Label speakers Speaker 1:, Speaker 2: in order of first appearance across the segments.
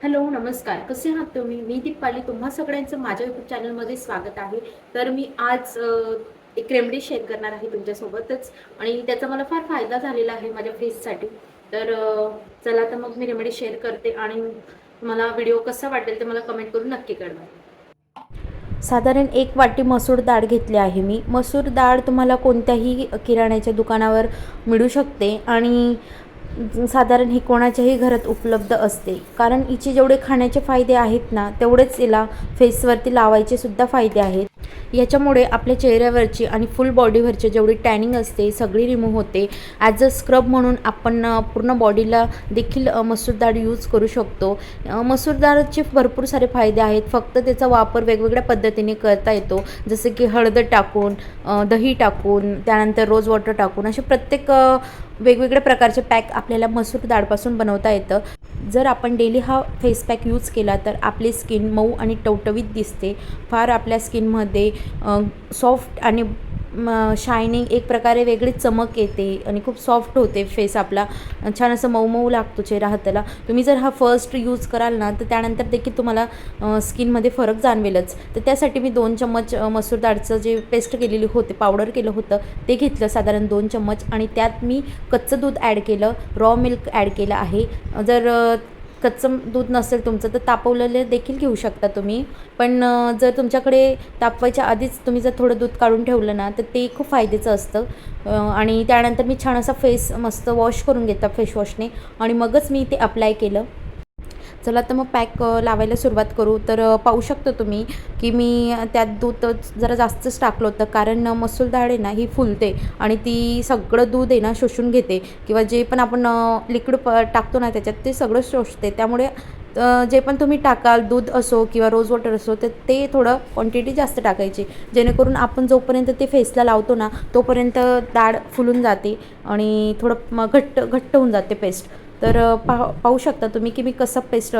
Speaker 1: Hello नमस्कार. कसे आहात तुम्ही? मी दीपाली. तुम्हा सगळ्यांचं माझ्या युट्यूब चॅनलमध्ये स्वागत आहे. तर मी आज एक रेमडी शेअर करणार आहे तुमच्यासोबतच आणि त्याचा मला फार फायदा झालेला आहे माझ्या फेससाठी तर चला तर मग मी रेमेडी शेअर करते आणि मला व्हिडिओ कसा वाटेल ते मला कमेंट करून नक्की कळवा.
Speaker 2: साधारण एक वाटी मसूर डाळ घेतली आहे मी. मसूर डाळ तुम्हाला कोणत्याही किराण्याच्या दुकानावर मिळू शकते आणि साधारण ही कोणाच्याही घरात उपलब्ध असते. कारण हिचे जेवढे खाण्याचे फायदे आहेत ना तेवढेच हिला फेसवरती लावायचे सुद्धा फायदे आहेत. याच्यामुळे आपल्या चेहऱ्यावरची आणि फुल बॉडीवरची जेवढी टॅनिंग असते सगळी रिमूव्ह होते. ॲज अ स्क्रब म्हणून आपण पूर्ण बॉडीला देखील मसूर डाळ यूज करू शकतो. मसूर डाळचे भरपूर सारे फायदे आहेत. फक्त त्याचा वापर वेगवेगळ्या पद्धतीने करता येतो. जसं की हळद टाकून दही टाकून त्यानंतर रोज वॉटर टाकून असे प्रत्येक वेगवेगळ्या प्रकारचे पॅक आपल्याला मसूर डाळपासून बनवता येतं. जर आपण डेली हा फेस पॅक यूज केला तर आपली स्किन मऊ आणि टवटवीत दिसते. फार आपल्या स्किनमध्ये सॉफ्ट आणि शायनिंग एक प्रकारे वेगळी चमक येते आणि खूप सॉफ्ट होते फेस आपला. छान असं मऊ मऊ लागतो चेहरा हाताला. तुम्ही जर हा फर्स्ट यूज कराल ना तर त्यानंतर देखील तुम्हाला स्किनमध्ये फरक जाणवेलच. तर त्यासाठी मी दोन चम्मच मसूर डाळचं जे पेस्ट केलेली होते पावडर केलं होतं ते घेतलं साधारण दोन चम्मच. आणि त्यात मी कच्चं दूध ॲड केलं रॉ मिल्क ॲड केलं आहे. जर कच्चं दूध नसेल तुमचं तर तापवलेलं देखील घेऊ शकता तुम्ही. पण जर तुमच्याकडे तापवायच्या आधीच तुम्ही जर थोडं दूध काढून ठेवलं ना तर ते खूप फायद्याचं असतं. आणि त्यानंतर मी छान असा फेस मस्त वॉश करून घेता फेसवॉशने आणि मगच मी ते अप्लाय केलं. चला तर मग पॅक लावायला सुरुवात करू. तर पाहू शकतो तुम्ही की मी त्यात दूध जरा जास्तच टाकलं होतं. कारण मसूल मसूर डाळ आहे ना ही फुलते आणि ती सगळं दूध आहे ना शोषून घेते. किंवा जे पण आपण लिक्विड प टाकतो ना त्याच्यात ते सगळं शोषते. त्यामुळे जे पण तुम्ही टाकाल दूध असो किंवा रोज वॉटर असो तर ते थोडं क्वांटिटी जास्त टाकायची. जेणेकरून आपण जोपर्यंत ते फेसला लावतो ना तोपर्यंत डाळ फुलून जाते आणि थोडं घट्ट घट्ट होऊन जाते पेस्ट तर पा पाह पाहू शकता तुम्ही की मी कसं पेस्ट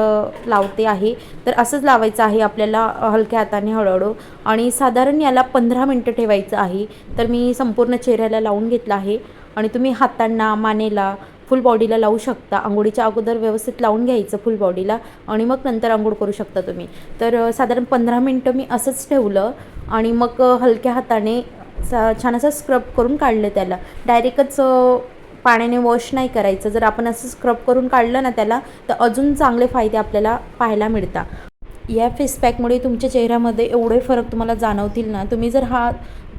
Speaker 2: लावते आहे. तर असंच लावायचं आहे आपल्याला हलक्या हाताने हळूहळू आणि साधारण याला पंधरा मिनटं ठेवायचं आहे. तर मी संपूर्ण चेहऱ्याला लावून घेतलं आहे आणि तुम्ही हातांना मानेला फुल बॉडीला लावू शकता. आंघोळीच्या अगोदर व्यवस्थित लावून घ्यायचं फुल बॉडीला आणि मग नंतर आंघोळ करू शकता तुम्ही. तर साधारण पंधरा मिनटं मी असंच ठेवलं आणि मग हलक्या हाताने सा छान असं स्क्रब करून काढलं त्याला. डायरेक्टच पाण्याने वॉश नाही करायचं. जर आपण असं स्क्रब करून काढलं ना त्याला तर अजून चांगले फायदे आपल्याला पाहायला मिळतात. या फेस पॅकमुळे तुमच्या चेहऱ्यामध्ये एवढे फरक तुम्हाला जाणवतील ना तुम्ही जर हा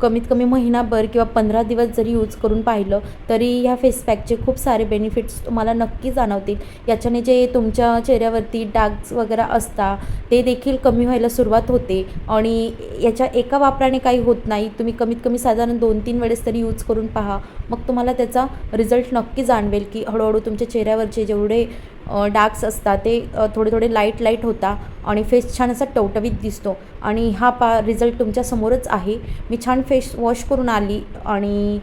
Speaker 2: कमीत कमी महिनाभर किंवा पंधरा दिवस जरी यूज करून पाहिलं तरी ह्या फेसपॅकचे खूप सारे बेनिफिट्स तुम्हाला नक्की जाणवतील. याच्याने जे तुमच्या चेहऱ्यावरती डाग्स वगैरे असतात ते देखील कमी व्हायला सुरुवात होते. आणि याच्या एका वापराने काही होत नाही. तुम्ही कमीत कमी साधारण दोन तीन वेळेस तरी यूज करून पहा. मग तुम्हाला त्याचा रिझल्ट नक्की जाणवेल की हळूहळू तुमच्या चेहऱ्यावरचे जेवढे डार्क्स असतात ते थोडे थोडे लाइट लाइट होता आणि फेस छान असा टवटवीत दिसतो. आणि हा पा रिझल्ट तुमच्यासमोरच आहे. मी छान फेस वॉश करून आली आणि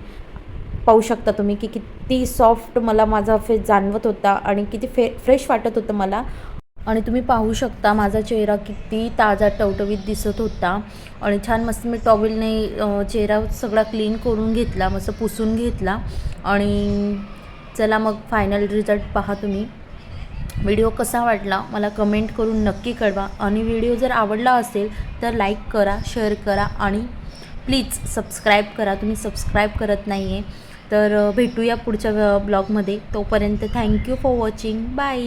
Speaker 2: पाहू शकता तुम्ही की किती सॉफ्ट मला माझा फेस जाणवत होता आणि किती फे फ्रेश वाटत होतं मला. आणि तुम्ही पाहू शकता माझा चेहरा किती ताजा टवटवीत दिसत होता. आणि छान मस्त मी टॉवेलने चेहरा सगळा क्लीन करून घेतला मस्त पुसून घेतला. आणि चला मग फायनल रिझल्ट पहा तुम्ही. व्हिडिओ कसा वाटला मला कमेंट करून नक्की कळवा. आणि व्हिडिओ जर आवडला असेल तर लाईक करा शेअर करा आणि प्लीज सबस्क्राईब करा. तुम्ही सबस्क्राईब करत नाही आहे तर भेटूया पुढच्या ब्लॉगमध्ये. तोपर्यंत थँक्यू फॉर वॉचिंग. बाय.